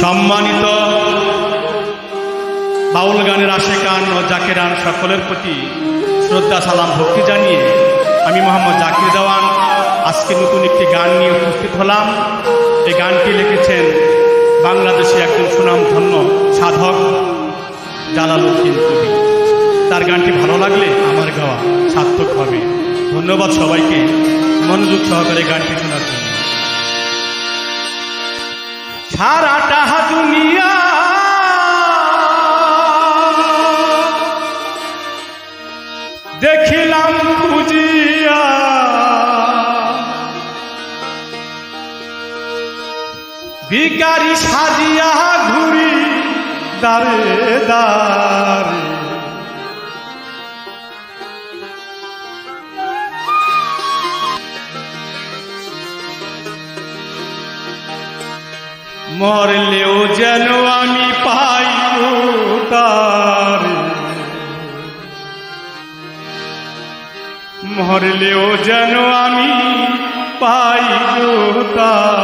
সম্মানিত বাউল গানের আশেকান ও জাকেরান সকলের প্রতি শ্রদ্ধা, সালাম, ভক্তি জানিয়ে আমি মোহাম্মদ জাকির দেওয়ান। আজকে নতুন একটি গান নিয়ে উপস্থিত হলাম। এই গানটি লিখেছেন বাংলাদেশে একজন সুনামধন্য সাধক জালালউদ্দিন কবি। তার গানটি ভালো লাগলে আমার গাওয়া সার্থক হবে। ধন্যবাদ সবাইকে মনোযোগ সহকারে গানটি শোনার জন্য। সারাটা বিকারি সাজিয়া ঘুরি দারে দারে। মরলেও যেন আমি পাই মরলেও যেন আমি পাই তারে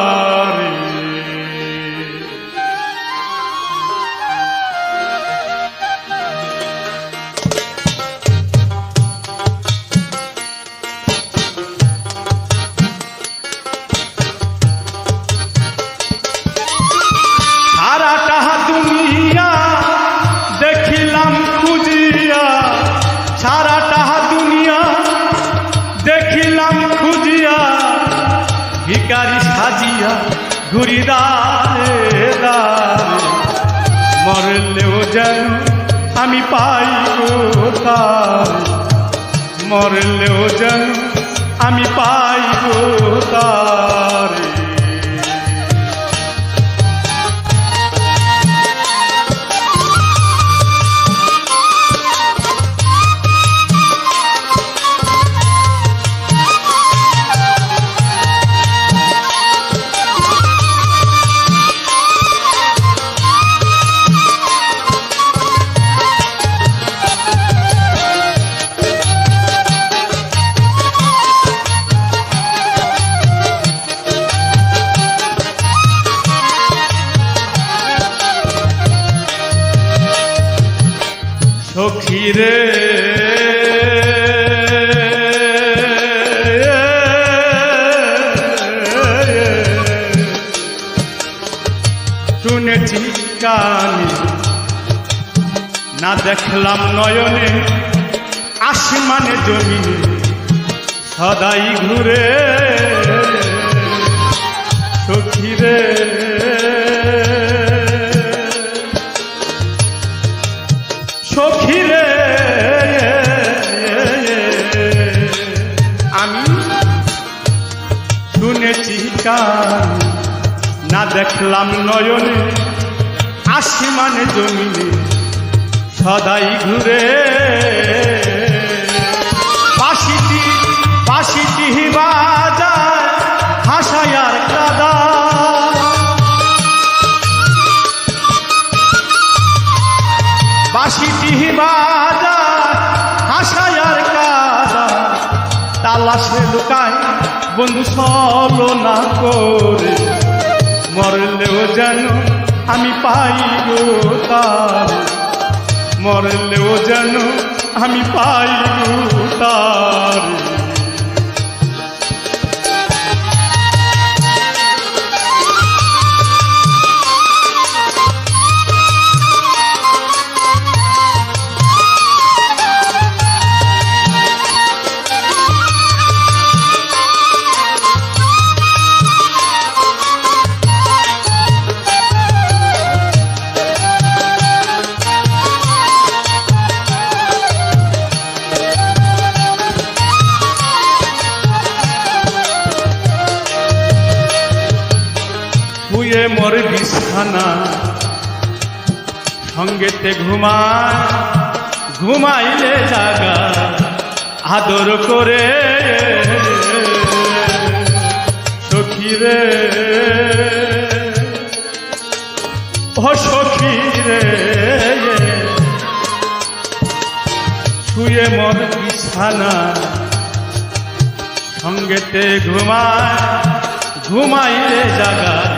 সাজিয়া ঘুরি দারে দারে মরলেও যেন আমি পাই তার মরলেও যেন আমি পাই তারে। রে। শুনেছি কানে না দেখলাম নয়নে আসমানে জমিনে সদাই ঘুরে। সখীরে না দেখলাম নয়নে, আসমানে জমিনে, সদাই ঘুরে। পাশিটি পাশিটি বাজায় হাসায়ার কাদা। বাসিটি বাজা হাসায়ার কাজা তালাশে লুকায় বন্ধু সলো না করে। মরলেও যেন আমি পাই গো তার মরলেও যেন আমি পাই গো তার মোর বিছানা। সঙ্গেতে ঘুমায়, ঘুমাইলে জাগা, আদর করে। সখী রে। ও সখী রে। শুয়ে মোর বিছানা। সঙ্গেতে ঘুমায়, ঘুমাইলে জাগা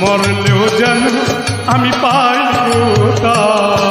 মরলেও যেন আমি পাইব গো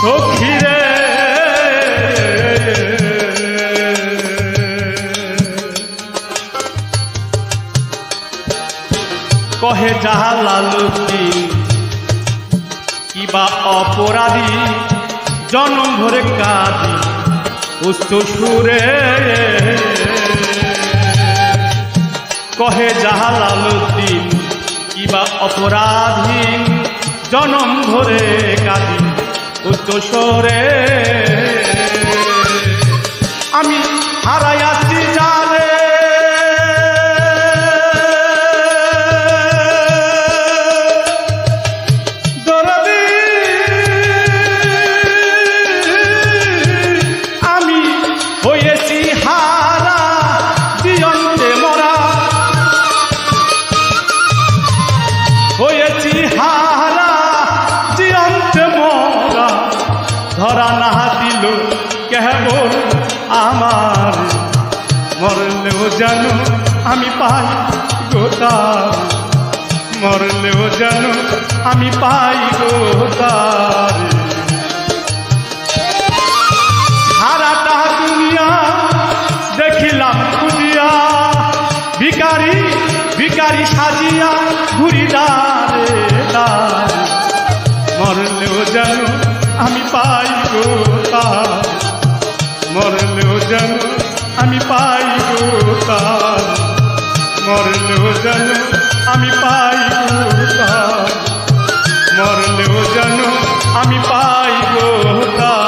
সখীরে। কহে যাহা লালুকি কিবা অপরাধী জনম ভরে কাঁদি উচ্চ সুরে। কহে যাহা জাহালালুদ্দিন কিবা অপরাধী জনম ধরে কাঁদি উচ্চ স্বরে আমি হারাইয়াছি মরলেও যেন আমি পাই গোতার মরলেও যেন আমি পাই গোতার সারাটা দুনিয়া দেখিলাম খুঁজিয়া। ভিকারি ভিকারি সাজিয়া ঘুরি দার। মরলেও যেন আমি পাই গো তার মরলেও যেন আমি পাই গো তার মরলেও যেন আমি পাই তার মরলেও যেন আমি পাই তার